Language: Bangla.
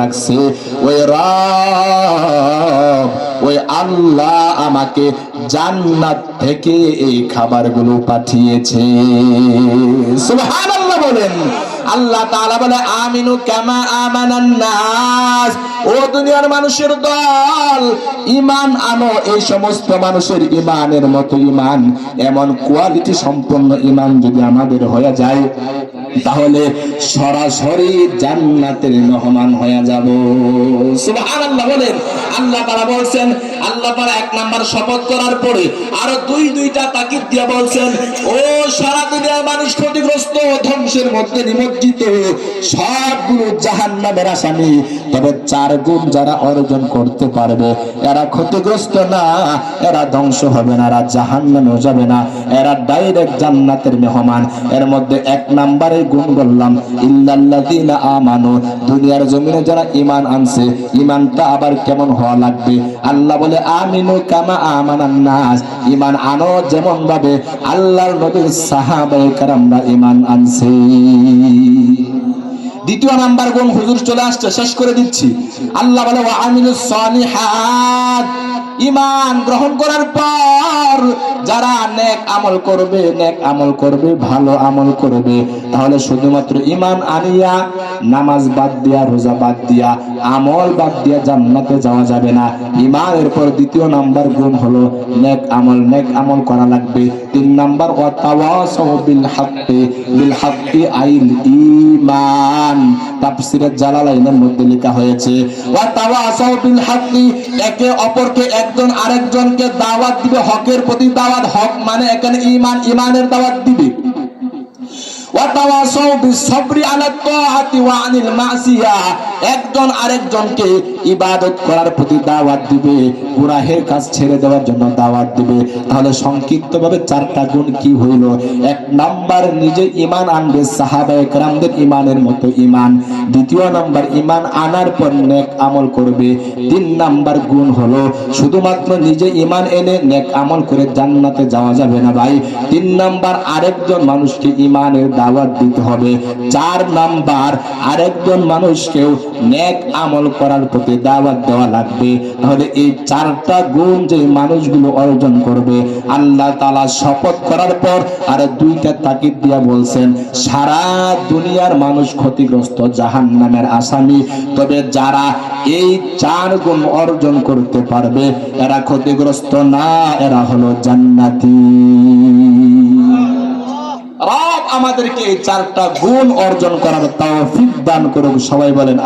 রাখছে। ওই রব, ওই আল্লাহ আমাকে জান্নাত থেকে এই খাবারগুলো পাঠিয়েছে। সুবহানাল্লাহ বলেন। আল্লাহ তাআলা বলে, আমিনু কামা আমানান নাস। ও দুনিয়ার মানুষের দল, ঈমান আনো। এই সমস্ত মানুষের ঈমানের মতো ঈমান, এমন কোয়ালিটি সম্পন্ন ঈমান যদি আমাদের হয়ে যায় তাহলে সরাসরি জান্নাতের মেহমান হয়ে যাব। সুবহানাল্লাহ বলেন, আল্লাহ তারা বলছেন, আল্লাহ তারা এক নাম্বার শপথ করার পরে আরও দুই দুইটা তাকিদ দিয়ে বলছেন, ও সারা দুনিয়ার মানুষ ক্ষতিগ্রস্ত ধ্বংসের মধ্যে নিমজ্জিত। সবগুলো জাহান্নামের আসামি। তবে চার গুণ যারা অর্জন করতে পারবে, এরা ক্ষতিগ্রস্ত না, এরা ধ্বংস হবে না, এরা জাহান্নামেও যাবে না। এরা ডাইরেক্ট জান্নাতের মেহমান। এর মধ্যে এক নাম্বারে গুণ বললাম, ইল্লাল্লাযীনা আমানু। দুনিয়ার জমিনে যারা ঈমান আনছে, ঈমানটা আবার কেমন হওয়া লাগবে? আল্লাহ বলে, আমিনু কামা আমানান নাস। ঈমান আনো যেমন ভাবে আল্লাহর নবীর সাহাবায়ে কেরামরা ঈমান আনছে। দ্বিতীয় নাম্বার গুণ হুজুর চলে আসছে, শেষ করে দিচ্ছি। আল্লাহ বলে, ওয়া আমিলুস সালিহাত। ঈমান গ্রহণ করার পর যারা নেক আমল করবে, নেক আমল করবে, ভালো আমল করবে, তাহলে শুধুমাত্র ঈমান আনিয়া, নামাজ বাদ দিয়া, রোজা বাদ দিয়া, আমল বাদ দিয়া জান্নাতে যাওয়া যাবে না। ঈমানের পর দ্বিতীয় নাম্বার গুণ হলো নেক আমল নেক আমল করা লাগবে। তিন নাম্বার বিল হাক্কি বিল হাক্কি আইল ঈমান। তাফসীরে জালালাইনের মধ্যে লেখা হয়েছে ওয়া তাওয়াসাউ বিল হাক্কি একে অপরকে একজন আরেকজনকে দাওয়াত দিবে, হকের প্রতি দাওয়াত, হক মানে এখানে ইমান ইমানের দাওয়াত দিবে। ওয়াতাওয়াসাউ বিসবরি আলা তাআতি ওয়া আনিল মাসিয়া। একজন আরেকজনকে ইবাদত করার প্রতি দাওয়াত দিবে, গুনাহের কাজ ছেড়ে দেওয়ার জন্য দাওয়াত দিবে। তাহলে সংক্ষিপ্তভাবে চারটা গুণ কি হইল? এক নাম্বার, নিজে ঈমান আনবে, সাহাবায়ে কেরামদের ঈমানের মতো ঈমান। দ্বিতীয় নাম্বার, ঈমান আনার পর নেক আমল করবে। তিন নাম্বার গুণ হলো, শুধুমাত্র নিজে ঈমান এনে নেক আমল করে জান্নাতে যাওয়া যাবে না ভাই। তিন নাম্বার, আরেকজন মানুষকে ঈমানের দাওয়াত দিতে হবে। চার নাম্বার, আরেকজন মানুষকেও নেক আমল করার প্রতি দাওয়াত দেওয়া লাগবে। তাহলে এই চারটা গুণ যে মানুষগুলো অর্জন করবে, আল্লাহ তালা শপথ করার পর আর দুইটা তাকিদ দিয়া বলছেন, সারা দুনিয়ার মানুষ ক্ষতিগ্রস্ত জাহান নামের আসামি। তবে যারা এই চার গুণ অর্জন করতে পারবে, এরা ক্ষতিগ্রস্ত না, এরা হলো জান্নাতি। আমাদেরকে এই চারটা গুণ অর্জন করার তৌফিক দান করুক, সবাই বলেন